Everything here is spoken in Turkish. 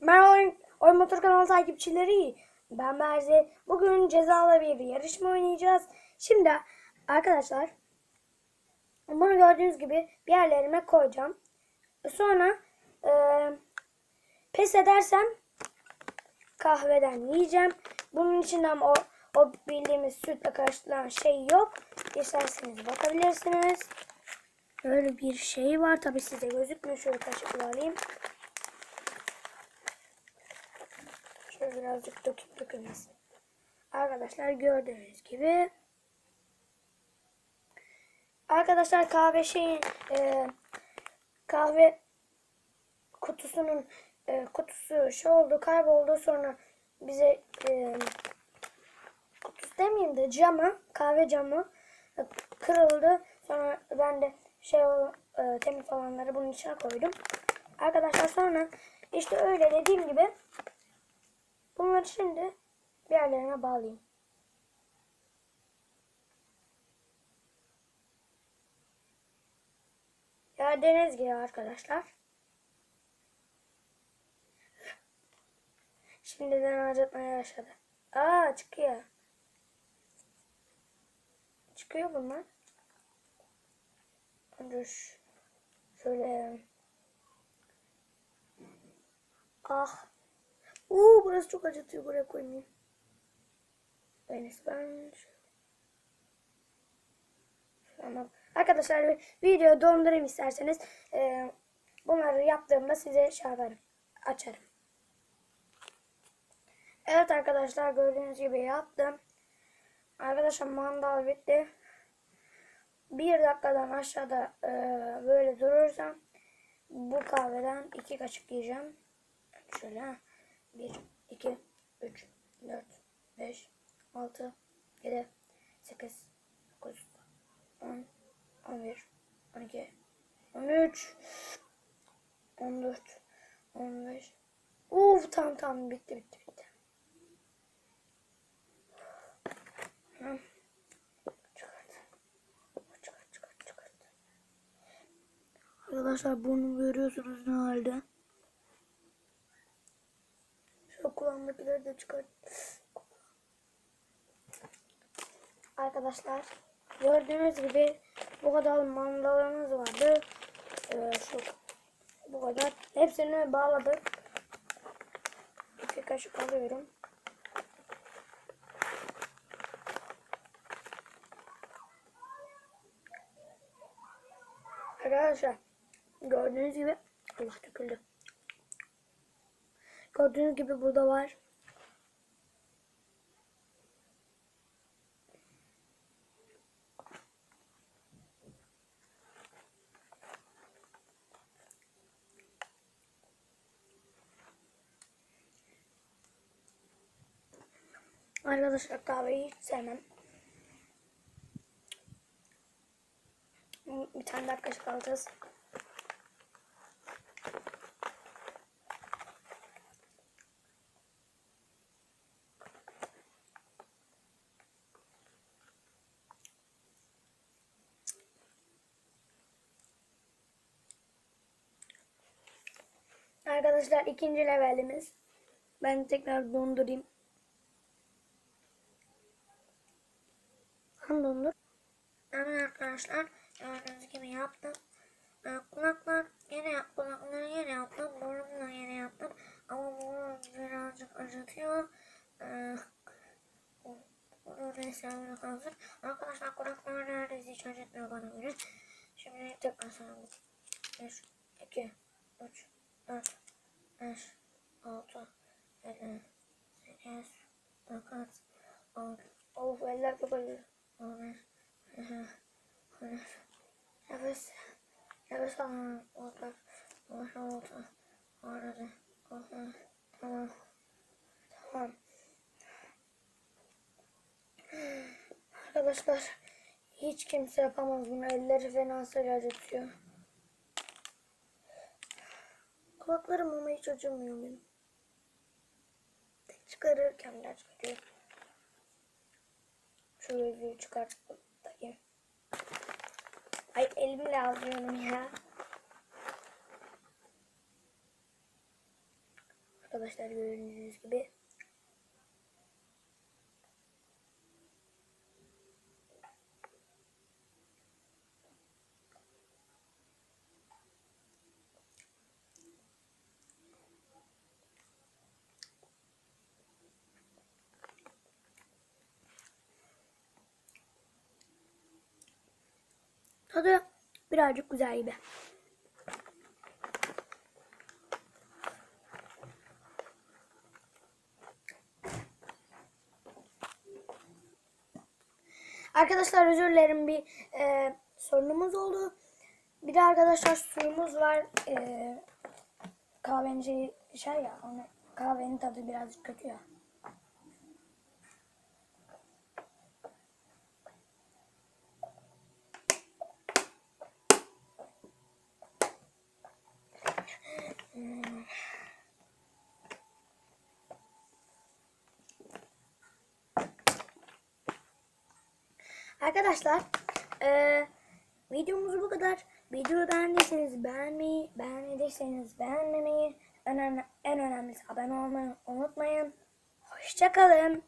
Merhaba Oyun, Motor kanalı takipçileri. Ben Berze. Bugün cezalı bir yarışma oynayacağız. Şimdi arkadaşlar bunu gördüğünüz gibi bir yerlerime koyacağım. Sonra e, pes edersem kahveden yiyeceğim. Bunun içinden o, o bildiğimiz sütle karıştırılan şey yok. İsterseniz bakabilirsiniz. Böyle bir şey var. Tabi size gözükmüyor. Şöyle kaşıkla alayım. Şöyle birazcık döküp dökülmesin. Arkadaşlar gördüğünüz gibi Arkadaşlar kahve şeyin e, kahve kutusunun e, kutusu şey oldu kayboldu sonra bize e, kutusu demeyeyim de camı kahve camı e, kırıldı sonra ben de şey e, temiz olanları bunun içine koydum. Arkadaşlar sonra işte öyle dediğim gibi bunları şimdi bir yerlerine bağlayayım. Gördüğünüz gibi arkadaşlar. Şimdiden acıtmaya başladı. Aa çıkıyor. Çıkıyor bunlar. Şu- şöyle. Ah. Uuu burası çok acıtıyor. Buraya koymayayım. İyisi ben Tamam. Arkadaşlar video dondurayım isterseniz. Ee, bunları yaptığımda size şey yaparım. Açarım. Evet arkadaşlar gördüğünüz gibi yaptım. Arkadaşlar mandal bitti. Bir dakikadan aşağıda e, böyle durursam bu kahveden iki kaşık yiyeceğim. Şöyle. 1, 2, 3, 4, 5, 6, 7, 8, 9, 10, 11, 12, 13, 14, 15. Uf tamam tamam bitti bitti bitti. Hı. Arkadaşlar burnumu görüyorsunuz ne halde. Şu çıkart. Arkadaşlar gördüğünüz gibi bu kadar mandalamız vardı. Ee, şu bu kadar. Hepsini bağladık. İki kaşık alıyorum. Arkadaşlar gördüğünüz gibi Allah döküldü. Gördüğünüz gibi burada var. Arkadaşlar kahveyi hiç sevmem. Bir tane daha kaşık alacağız. Arkadaşlar ikinci levelimiz. Ben tekrar dondurayım. Dondur. Evet arkadaşlar gördüğünüz gibi yaptım. Ee, kulaklar yine yap, kulakları yine yaptım. Burnumu yine yaptım. Ama burnum birazcık acıtıyor. Bunu öyle kalsın. Arkadaşlar kulaklar neredeyse hiç acıtmıyor bana göre. Şimdi tekrar sayalım. 1, 2, 3, 4, 5, 6, 7, 8, 9, 10, Of eller. 11, Nefes, nefes alın. Orada, orada, orada, orada, orada. Tamam. Tamam. Arkadaşlar hiç kimse yapamaz bunu. Elleri fena acıtıyor. Kulaklarım ama hiç acımıyor benim. Tek çıkarırken biraz acıyor. Şu gözlüğü çıkarttım. Takayım. Ay elimle alıyorum ya. arkadaşlar gördüğünüz gibi. Tadı birazcık güzel gibi. Arkadaşlar özür dilerim bir e, sorunumuz oldu. Bir de arkadaşlar suyumuz var. E, kahvenci şey ya onu, kahvenin tadı birazcık kötü ya. Arkadaşlar eee videomuz bu kadar. Videoyu beğendiyseniz beğenmeyi, beğenmediyseniz beğenmemeyi, önemli, en önemlisi abone olmayı unutmayın. Hoşçakalın.